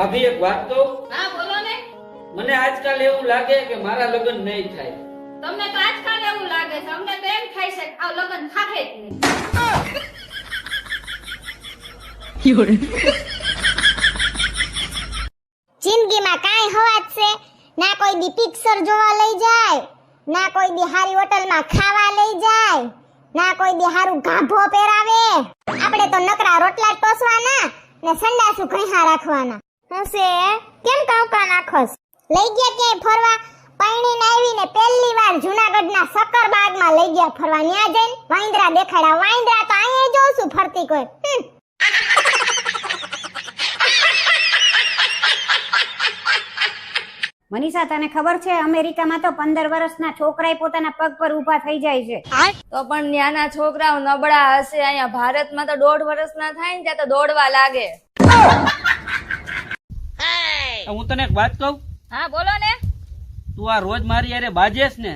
ભાભી એક વાત કહું? હા બોલો ને. મને આજકાલ એવું લાગે કે મારા લગ્ન નહીં થાય. તમને તો આજકાલ એવું લાગે છે અમને તો એમ થાય છે આ લગ્ન થાકે જ નહીં. જિંદગીમાં કાંઈ હવાજ છે ના કોઈ દી પિક્ચર જોવા લઈ જાય ના કોઈ દી હારી હોટલમાં ખાવા લઈ જાય ના કોઈ દી હારું ગાભો પહેરાવે. આપણે તો નકરા રોટલા ટોસવાના ને સંડાસું ઘણા રાખવાના. હશે કેમ કાવકા નાખોસ લઈ ગયા કે ફરવા? પૈણીને આવીને પહેલી વાર જૂનાગઢના સક્કરબાગમાં લઈ ગયા ફરવા. ન્યા જઈને વાંદરા દેખાડ્યા. વાંદરા તો અહીંયા જોઉં છું ફરતી કોઈ. મનીષા તને ખબર છે અમેરિકામાં તો પંદર વર્ષના છોકરાએ પોતાના પગ પર ઊભા થઈ જાય છે. તો પણ ત્યાંના છોકરાઓ નબળા હશે. અહીંયા ભારતમાં તો દોઢ વર્ષના થાય ને ત્યાં તો દોડવા લાગે. હું તને એક વાત કહું હા બોલો ને તું આ રોજ મારી યારે બાજેસ ને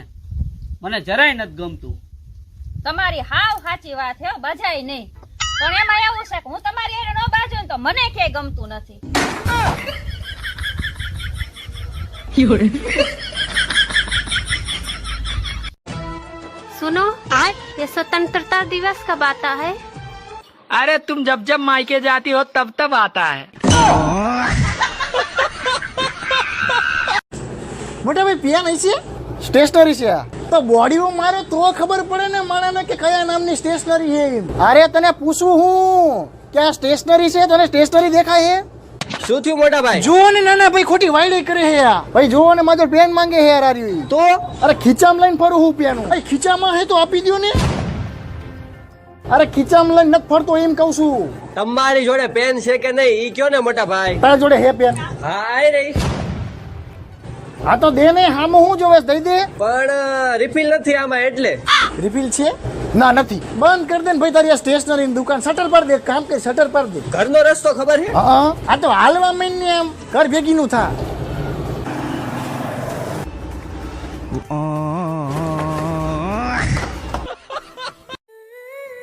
મને જરાય નથી ગમતું તમારી હાવ સાચી વાત હે હો, બજાય નહીં પણ એમાં એવું છે કે હું તમારી હારે ન બાજુ ને તો મને ક્યાંય ગમતું નથી सुनो ये स्वतंत्रता दिवस कब आता है अरे तुम जब जब मायके जाती हो तब तब आता है મોટા ભાઈ પેન હશે સ્ટેશનરી છે આ. તો બોડીમાં મારે તો ખબર પડે ને માણાને કે કયા નામની સ્ટેશનરી છે એમ. અરે તને પૂછું હું કે આ સ્ટેશનરી છે તને સ્ટેશનરી દેખાય છે? શું થયું મોટા ભાઈ જુઓ ને નાના ભાઈ ખોટી વાયડી કરે છે આ. ભાઈ જુઓ ને મારો પેન માંગે છે યાર આર્યું તો? અરે ખીચામ લઈને ફરું હું પેનું. ભાઈ ખીચામાં હે તો આપી દ્યો ને. અરે ખીચામ લઈને નથી ફરતો એમ કહું છું. તમારી જોડે પેન છે કે નહીં ઈ કયો ને મોટા ભાઈ તારા જોડે હે પેન? હા આઈ રહી હા તો દે ને હામાં હું જોવે દઈ દે પણ રિફિલ નથી આમાં એટલે રિફિલ છે ના નથી બંધ કરી દે ને ભાઈ તારી આ સ્ટેશનરીની દુકાન શટર પર દે કામ કે શટર પર દે ઘરનો રસ્તો ખબર છે હા આ તો હાલવા માંડ ને એમ ઘર ભેગી નું થા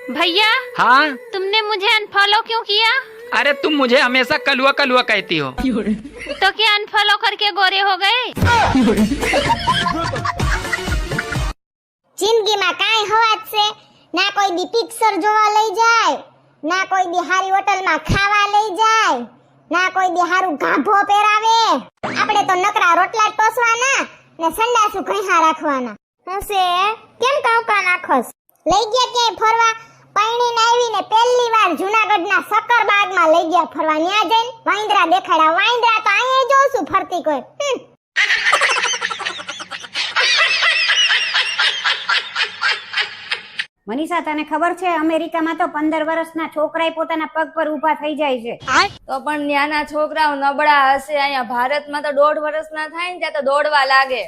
भैया हाँ तुमने मुझे अनफॉलो क्यों किया अरे तुम मुझे हमेशा कलुआ कलुआ कहती हो तो क्या अनफॉलो करके गोरे हो गए જિંદગીમાં કાંઈ હવાજ છે ના કોઈ દી પિક્ચર જોવા લઈ જાય ના કોઈ દી હારી હોટલમાં ખાવા લઈ જાય ના કોઈ દી હારું ગાભો પહેરાવે આપણે તો નકરા રોટલા જ ટોસવાના ને સંડાસુ ઘણા રાખવાના હશે કેમ કાવકા નાખોસ લઈ ગયા ક્યાંય ફરવા પૈણીને આવીને પહેલી વાર જૂનાગઢના સકરબાગમાં લઈ ગયા ફરવા. ન્યા જઈને વાંદરા દેખાડ્યા. વાંદરા તો અહીંયા જોઉં છું ફરતી કોઈ. મનીષા તને ખબર છે અમેરિકામાં તો પંદર વર્ષના છોકરાએ પોતાના પગ પર ઊભા થઈ જાય છે. તો પણ ત્યાંના છોકરાઓ નબળા હશે. અહીંયા ભારતમાં તો દોઢ વર્ષના થાય ને ત્યાં તો દોડવા લાગે.